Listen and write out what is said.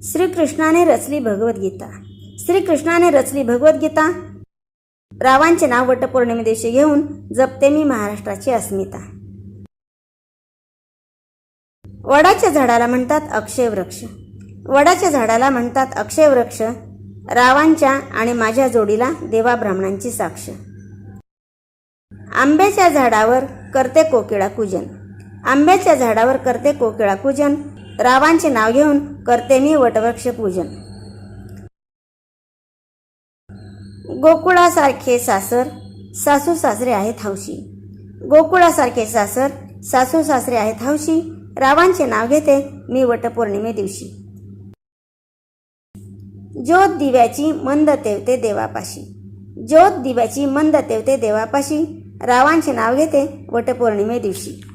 श्रीकृष्णाने रचली भगवद्गीता श्रीकृष्णाने रचली भगवद्गीता रावांचे नाव वटपौर्णिमे दिवशी घेऊन जपते मी महाराष्ट्राची अस्मिता. वडाच्या झाडाला म्हणतात अक्षय वृक्ष. वडाच्या झाडाला म्हणतात अक्षय वृक्ष रावांच्या आणि माझ्या जोडीला देवा ब्राह्मणांची साक्ष. आंब्याच्या झाडावर करते कोकिळा कुजन. आंब्याच्या झाडावर करते कोकिळा कुजन रावांचे नाव घेऊन करते मी वटवृक्ष पूजन गोकुळासारखे सासर सासू सासरे आहेत हौशी. गोकुळासारखे सासर सासू सासरे आहेत हौशी रावांचे नाव घेते मी वटपौर्णिमे दिवशी. ज्योत दिव्याची मंद तेवते देवापाशी. ज्योत दिव्याची मंद तेवते देवापाशी रावांचे नाव घेते वटपौर्णिमे दिवशी.